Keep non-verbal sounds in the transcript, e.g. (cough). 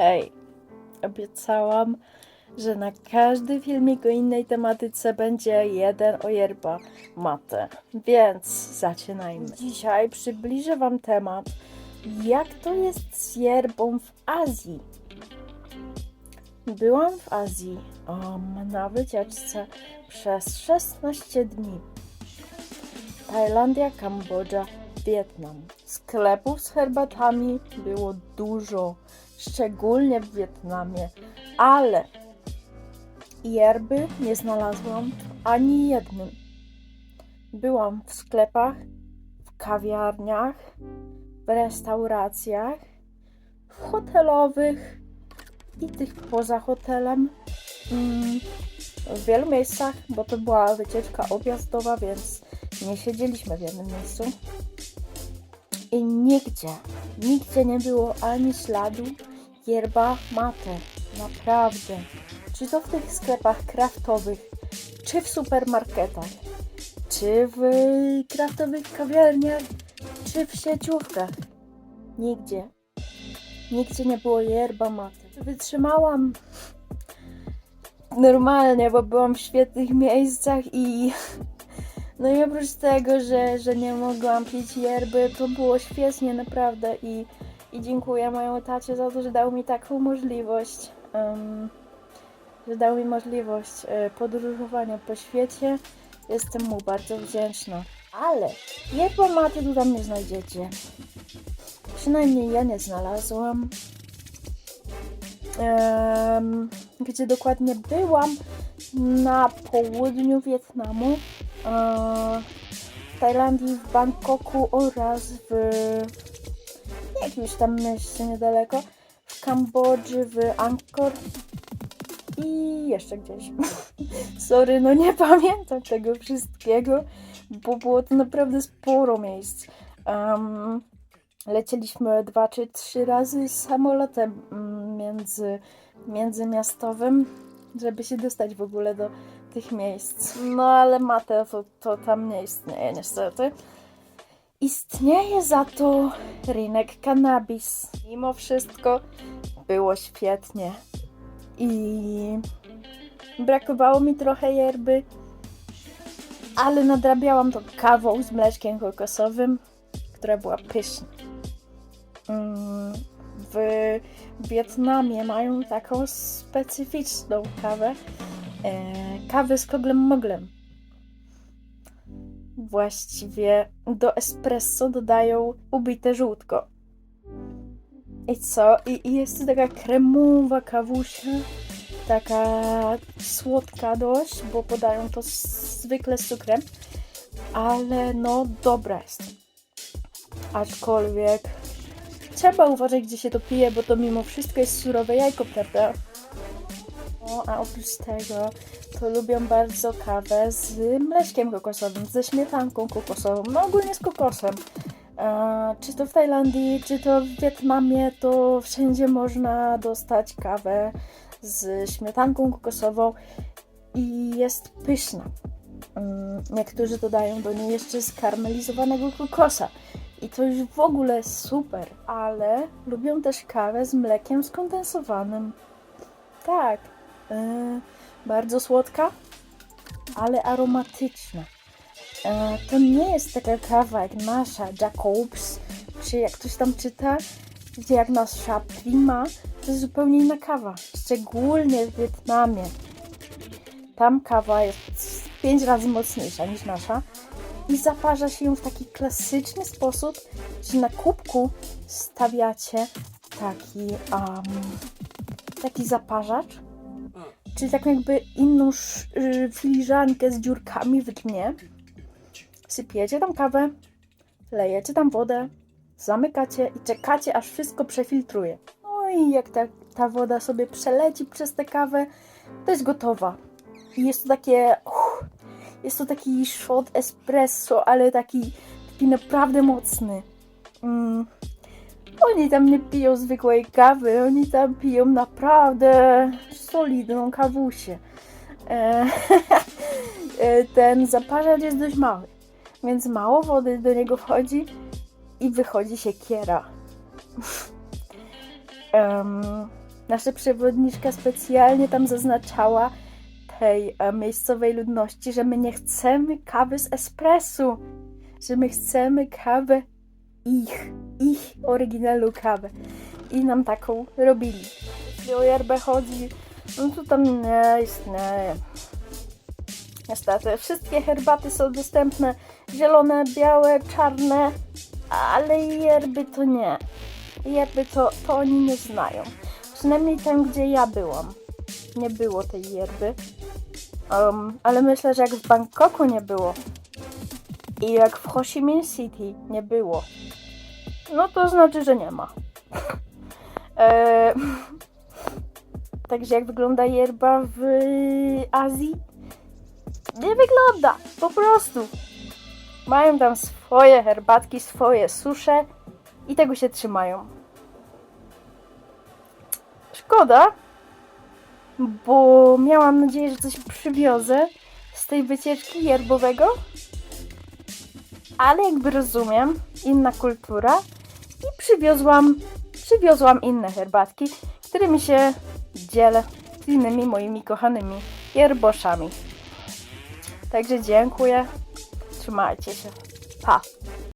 Hej, obiecałam, że na każdy filmik o innej tematyce będzie jeden o yerba mate. Więc zaczynajmy. Dzisiaj przybliżę Wam temat, jak to jest z yerbą w Azji. Byłam w Azji um, na wycieczce przez 16 dni. Tajlandia, Kambodża, Wietnam. Sklepów z herbatami było dużo, szczególnie w Wietnamie, ale yerby nie znalazłam ani jednym. Byłam w sklepach, w kawiarniach, w restauracjach, w hotelowych i tych poza hotelem. Mm, w wielu miejscach, bo to była wycieczka objazdowa, więc nie siedzieliśmy w jednym miejscu. I nigdzie, nigdzie nie było ani śladu yerba mate. Naprawdę. Czy to w tych sklepach kraftowych, czy w supermarketach, czy w kraftowych kawiarniach, czy w sieciówkach. Nigdzie. Nigdzie nie było yerba mate. Wytrzymałam normalnie, bo byłam w świetnych miejscach i no i oprócz tego, że, że nie mogłam pić yerby, to było świetnie naprawdę i, i dziękuję mojemu tacie za to, że dał mi taką możliwość, em, że dał mi możliwość e, podróżowania po świecie. Jestem mu bardzo wdzięczna. Ale yerba mate tu tam nie znajdziecie. Przynajmniej ja nie znalazłam. Em, gdzie dokładnie byłam na południu Wietnamu, e, w Tajlandii, w Bangkoku oraz w jakimś tam mieście niedaleko, w Kambodży, w Angkor i jeszcze gdzieś. (laughs) Sorry, no nie pamiętam tego wszystkiego, bo było to naprawdę sporo miejsc. Em, lecieliśmy dwa czy trzy razy samolotem mm, między, międzymiastowym, żeby się dostać w ogóle do tych miejsc. No ale mate to, to tam nie istnieje niestety. Istnieje za to rynek cannabis. Mimo wszystko było świetnie. I brakowało mi trochę yerby, ale nadrabiałam to kawą z mleczkiem kokosowym, która była pyszna. Mm, W Wietnamie mają taką specyficzną kawę, e, kawę z koglem moglem. Właściwie do espresso dodają ubite żółtko. I co? I, i jest taka kremowa kawusia, taka słodka dość, bo podają to zwykle z cukrem, ale no dobra jest. Aczkolwiek trzeba uważać, gdzie się to pije, bo to mimo wszystko jest surowe jajko, prawda? No, a oprócz tego to lubią bardzo kawę z mleczkiem kokosowym, ze śmietanką kokosową, no ogólnie z kokosem. E, czy to w Tajlandii, czy to w Wietnamie, to wszędzie można dostać kawę z śmietanką kokosową i jest pyszna. Mm, Niektórzy dodają do niej jeszcze skarmelizowanego kokosa. I to już w ogóle super, ale lubią też kawę z mlekiem skondensowanym. Tak, yy, bardzo słodka, ale aromatyczna. Yy, to nie jest taka kawa jak nasza Jacobs, czy jak ktoś tam czyta, gdzie jak nasza Prima, to jest zupełnie inna kawa. Szczególnie w Wietnamie. Tam kawa jest pięć razy mocniejsza niż nasza i zaparza się ją w taki klasyczny sposób, że na kubku stawiacie taki, um, taki zaparzacz, czyli taką jakby inną y, filiżankę z dziurkami w dnie. Sypiecie tam kawę, lejecie tam wodę, zamykacie i czekacie, aż wszystko przefiltruje. No i jak ta, ta woda sobie przeleci przez tę kawę, to jest gotowa. I jest to takie... uff, jest to taki shot espresso, ale taki, taki naprawdę mocny. Mm. Oni tam nie piją zwykłej kawy, oni tam piją naprawdę solidną kawusię. E, (laughs) e, ten zaparzacz jest dość mały, więc mało wody do niego wchodzi i wychodzi się kiera. (laughs) Nasza przewodniczka specjalnie tam zaznaczała tej e, miejscowej ludności, że my nie chcemy kawy z espresso, że my chcemy kawę ich, ich oryginalną kawę. I nam taką robili. Jeśli o yerbę chodzi, no to tam nie istnieje. Niestety, wszystkie herbaty są dostępne, zielone, białe, czarne, ale yerby to nie. Yerby to, to oni nie znają. Przynajmniej tam, gdzie ja byłam. Nie było tej yerby. Um, ale myślę, że jak w Bangkoku nie było i jak w Ho Chi Minh City nie było, no to znaczy, że nie ma. Eee, (laughs) także jak wygląda yerba w Azji? Nie wygląda, po prostu. Mają tam swoje herbatki, swoje susze i tego się trzymają. Szkoda, bo miałam nadzieję, że coś przywiozę z tej wycieczki yerbowego. Ale jakby rozumiem, inna kultura i przywiozłam, przywiozłam inne herbatki, którymi się dzielę z innymi moimi kochanymi yerboszami. Także dziękuję. Trzymajcie się. Pa!